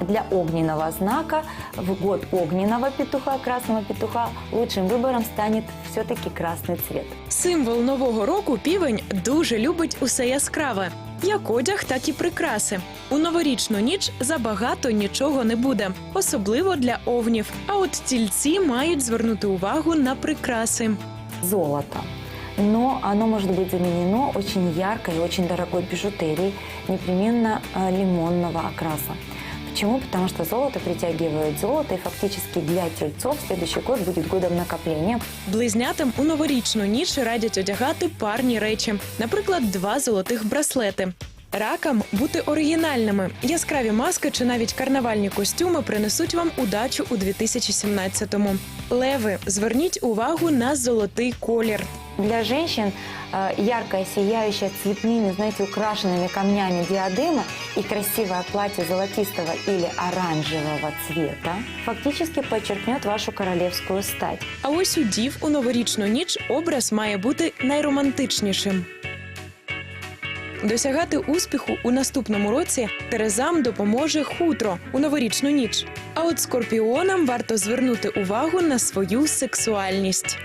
для огненного знака в год огненного петуха, красного петуха, лучшим выбором станет все-таки красный цвет. Символ нового року півень дуже любить усе яскраве. Як одяг, так і прикраси. У новорічну ніч забагато нічого не буде, особливо для овнів. А от тільці мають звернути увагу на прикраси. Золото. Но оно может быть заменено очень яркой и очень дорогой бижутерией, непременно э, лимонного окраса. Почему? Потому что золото притягивает золото, и фактически для тельцов следующий год будет годом накопления. Близнятам у новорічну ніч радять одягати парні речі, наприклад, два золотих браслети. Ракам бути оригінальними. Яскраві маски чи навіть карнавальні костюми принесуть вам удачу у 2017-му. Леви, зверніть увагу на золотий колір. Для женщин э, яркая, сияющая цветными, знаете, украшенными камнями диадема и красивое платье золотистого или оранжевого цвета фактически подчеркнет вашу королевскую стать. А ось у дів у новорічну ніч образ має бути найромантичнішим. Досягати успіху у наступному році Терезам допоможе хутро у новорічну ніч. А от скорпіонам варто звернути увагу на свою сексуальність.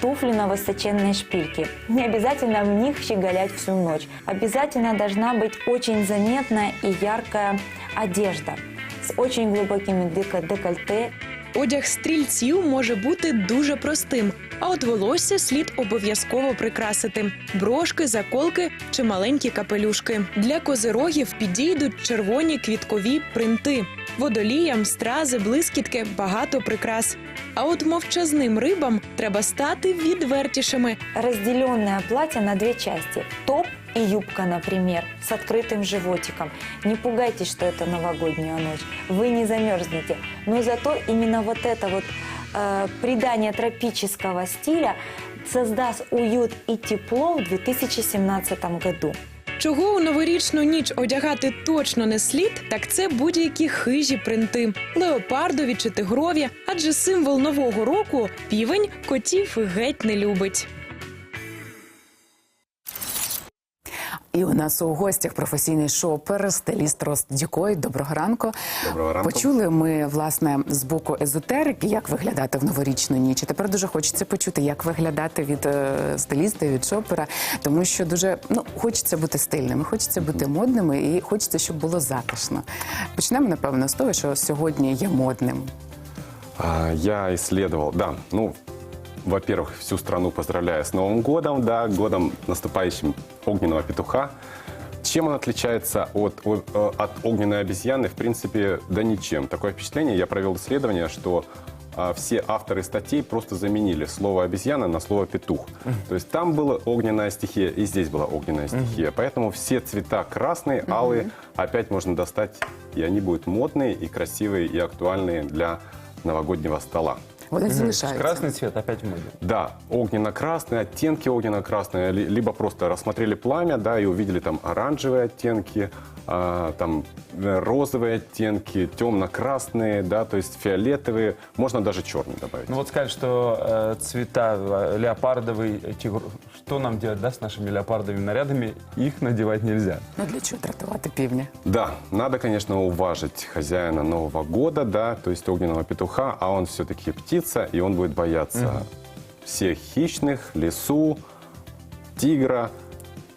Туфли на высоченной шпильке. Не обязательно в них щеголять всю ночь. Обязательно должна быть очень заметная и яркая одежда с очень глубокими декольте. Одяг стрільців може бути дуже простим, а от волосся слід обов'язково прикрасити: брошки, заколки чи маленькі капелюшки. Для козирогів підійдуть червоні квіткові принти. Водоліям, стрази, блискітки багато прикрас. А от мовчазним рибам треба стати відвертішими. Разделенное платье на две части. Топ и юбка, например, с открытым животиком. Не пугайтесь, что это новогодняя ночь. Вы не замерзнете. Но зато именно вот это вот э, придание тропического стиля создаст уют и тепло в 2017 году. Чого у новорічну ніч одягати точно не слід, так це будь-які хижі принти, леопардові чи тигрові, адже символ нового року півень котів геть не любить. І у нас у гостях професійний шопер, стиліст Рост Дюкой. Доброго ранку. Доброго ранку. Почули ми власне з боку езотерики, як виглядати в новорічну ніч. І тепер дуже хочеться почути, як виглядати від е, стиліста, від шопера, тому що дуже ну хочеться бути стильними, хочеться бути модними і хочеться, щоб було затишно. Почнемо напевно з того, що сьогодні є модним. Я исследовал, да, ну, во-первых, всю страну поздравляю с Новым годом, да, годом наступающим огненного петуха. Чем он отличается от, э, от огненной обезьяны? В принципе, да ничем. Такое впечатление, я провел исследование, что а, все авторы статей просто заменили слово обезьяна на слово петух. То есть там была огненная стихия, и здесь была огненная стихия. Поэтому все цвета красные, алые опять можно достать, и они будут модные, и красивые, и актуальные для новогоднего стола. Вони залишаються. Красный цвет опять в моде. Да, огненно-красные, оттенки огненно-красные, ли- либо просто рассмотрели пламя, да, и увидели там оранжевые оттенки, а, там э, розовые оттенки, темно-красные, да, то есть фиолетовые, можно даже черный добавить. Ну вот сказать, что э, цвета э, леопардовый, э, тигр, что нам делать, да, с нашими леопардовыми нарядами? Их надевать нельзя. Ну для чого дратувати півня? Да, надо, конечно, уважить хозяина Нового года, да, то есть огненного петуха, а он все-таки птица, и он будет бояться всех хищных, лису, тигра,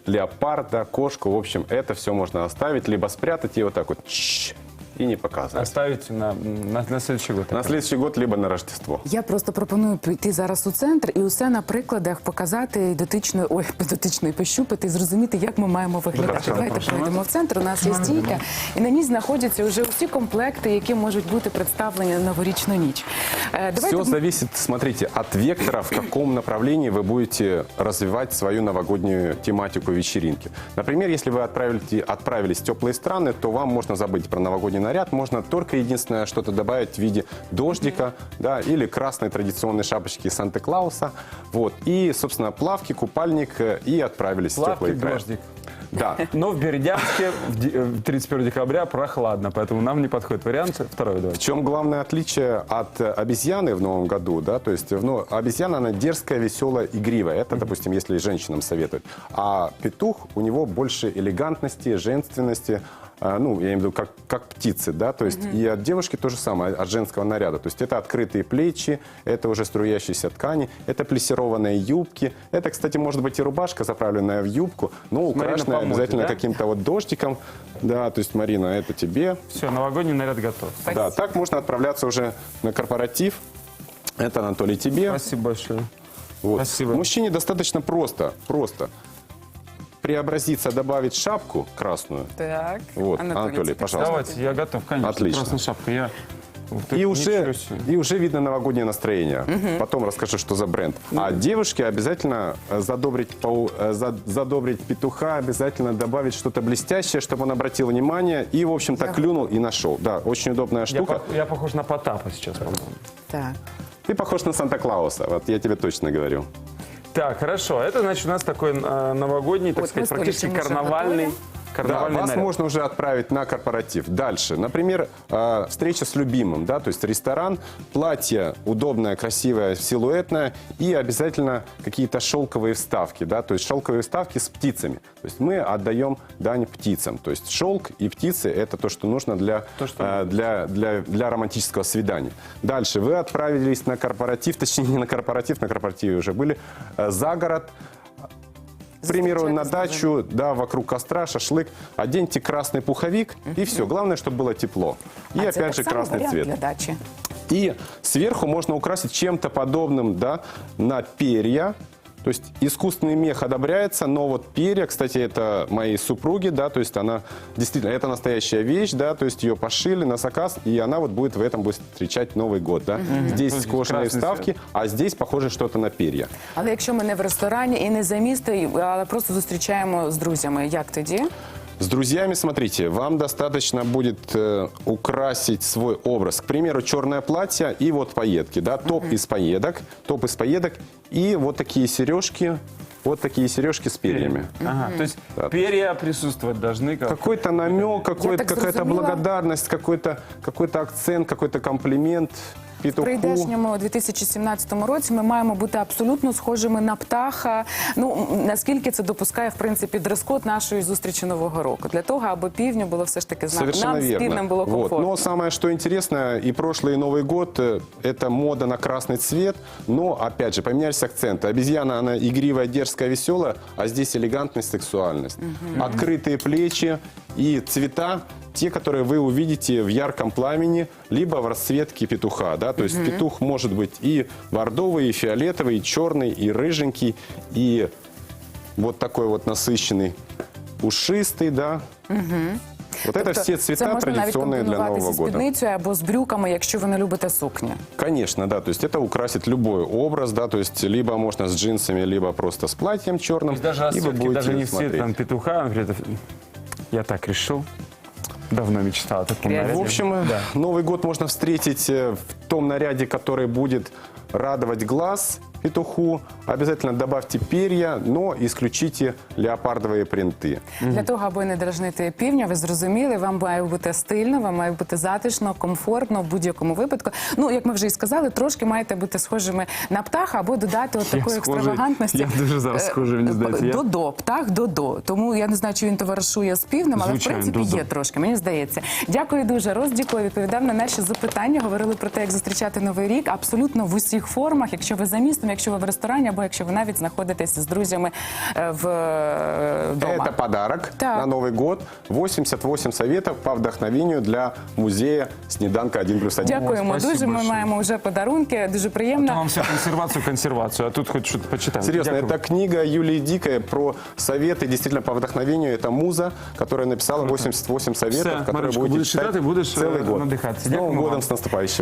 леопарда, кошку. В общем, это все можно оставить, либо спрятать и вот так вот чш, и не показывать. Оставить на, на, на следующий год. На следующий год, либо на Рождество. Я просто пропоную піти зараз у центр і усе на прикладах показати дотичною, ой, дотичною пощупати і зрозуміти, як ми маємо виглядати. Хорошо, Давайте прошу. пройдемо в центр. У нас є стійка, і на ній знаходяться вже усі комплекти, які можуть бути представлені на новорічну ніч. Е, Давайте Все зависит, смотрите, от вектора, в каком направлении вы будете развивать свою новогоднюю тематику вечеринки. Например, если вы отправили- отправились в теплые страны, то вам можно забыть про новогодний наряд, можно только единственное что-то добавить в виде дождика, да, или красной традиционной шапочки Санта-Клауса, вот, и, собственно, плавки, купальник, э, и отправились в Плавки, теплые края. дождик. Да, Но в Бердянске в ди- э, 31 декабря прохладно, поэтому нам не подходит вариант. Второй В давайте. чем главное отличие от э, обезьяны в Новом году, да, то есть ну, обезьяна, она дерзкая, веселая, игривая. Это, допустим, если женщинам советовать. А петух, у него больше элегантности, женственности, ну, я имею в виду, как, как птицы, да, то есть и от девушки то же самое, от женского наряда. То есть это открытые плечи, это уже струящиеся ткани, это плессированные юбки, это, кстати, может быть и рубашка, заправленная в юбку, но украшенная поможет, обязательно да? каким-то вот дождиком, да, то есть, Марина, это тебе, Все, новогодний наряд готов. да, так можно отправляться уже на корпоратив, это, Анатолий, тебе. Спасибо большое. Вот. Спасибо. Мужчине достаточно просто, просто преобразиться, добавить шапку красную, Так. Вот, Анатолий, теперь пожалуйста. Давайте, я готов, конечно. Отлично. Красная шапка. Я... Вот и уже, и уже видно новогоднее настроение. Потом расскажу, что за бренд. А девушке обязательно э, задобрить, пау- э, за- задобрить петуха, обязательно добавить что-то блестящее, чтобы он обратил внимание и, в общем-то, клюнул и нашел. Да, очень удобная Я, штука. пох- я похож на Потапа сейчас, по-моему. Так. Ты похож на Санта-Клауса, вот я тебе точно говорю. Так, хорошо. Это значит у нас такой э, новогодний, так Вот сказать, с практически уже карнавальный, готовы. Да, карнавальный вас наряд. можно уже отправить на корпоратив. Дальше, например, э, встреча с любимым, да, то есть ресторан, платье удобное, красивое, силуэтное и обязательно какие-то шелковые вставки, да, то есть шелковые вставки с птицами. То есть мы отдаем дань птицам. То есть шелк и птицы – это то, что нужно для, То, что э, для, для, для романтического свидания. Дальше вы отправились на корпоратив, точнее не на корпоратив, на корпоративе уже были, э, за город, к примеру, на дачу, да, вокруг костра, шашлык, оденьте красный пуховик, и все. Главное, чтобы было тепло. И А опять же красный цвет. для дачі. И сверху можно украсить чем-то подобным, да, на перья. То есть искусственный мех одобряется, но вот перья, кстати, это моей супруги, да, то есть она действительно, это настоящая вещь, да, то есть ее пошили на заказ, и она вот будет в этом будет встречать Новый год, да. Здесь То есть кожаные красный вставки, а здесь похоже что-то на перья. Але якщо ми не в ресторані і не за місто, і- але просто зустрічаємо з друзями, як тоді? С друзьями, смотрите, вам достаточно будет э, украсить свой образ. К примеру, черное платье и вот пайетки, да, топ из пайеток, топ из пайеток и вот такие сережки, вот такие сережки с перьями. Ага, то есть Да. перья присутствовать должны. Как... Какой-то намек, какой так какая-то благодарность, какой-то какой акцент, какой-то комплимент В петуху. прийдешньому 2017 році ми маємо бути абсолютно схожими на птаха. Ну м, наскільки це допускає в принципі дрес-код нашої зустрічі нового року для того, аби півню було все ж таки з нами Совершенно нам з верно. півнем було Вот. комфортно. Но самое, что интересно, и прошлый и Новый год э, это мода на красный цвет, но, опять же, поменялись акценты. Обезьяна, она игривая, дерзкая, веселая, а здесь элегантность, сексуальность. Открытые плечи и цвета, те, которые вы увидите в ярком пламени, либо в расцветке петуха. Да? То есть петух может быть и бордовый, и фиолетовый, и черный, и рыженький, и вот такой вот насыщенный, пушистый, да. Вот это все це цвета можна навіть традиционные для комбінувати Нового зі года. спідницею або з брюками, якщо ви не любите сукні. Конечно, да, то есть это украсит любой образ, да, то есть либо можно с джинсами, либо просто с платьем То черным, есть даже и вы расцветки, будете даже не в цвет смотреть. там, петуха, например, это- я так решил. Давно мечтал о таком наряде. В общем, э, Новый год можно встретить э, в том наряде, который будет радовать глаз петуху. Обязательно добавьте перья, но исключите леопардовые принты. Для того, аби не дражнити півня, ви зрозуміли, вам має бути стильно, вам має бути затишно, комфортно в будь-якому випадку. Ну, як ми вже і сказали, трошки маєте бути схожими на птаха або додати от такої екстравагантності. Я дуже зараз Е, схожий, мені здається. Додо, птах додо. Тому я не знаю, чи він товаришує з півнем, але Звичайно, в принципі Додо. є трошки. Мені здається. Дякую дуже. Роздікою відповідав на наші запитання. Говорили про те, як зустрічати новий рік. Абсолютно в усіх формах. Якщо ви за містом, якщо ви в ресторані, або якщо ви навіть знаходитесь з друзями е, в е, вдома. Это подарок Так. на Новый год. 88 советов по вдохновению для музея «Снеданка 1 плюс 1». Дякуємо Спасибо дуже. Ми большое. маємо вже подарунки. Дуже приємно. Вам вся консервацию, консервацию, а тут хоть что-то почитаем. Серьезно, Дякую. это книга Юлии Дикой про советы, действительно, по вдохновению. Это муза, которая написала 88 советов, Все, которые Марочка, будете будешь читать читать и будешь, целый э, год. надыхаться. С Новым Дякую годом, вам. с наступающим.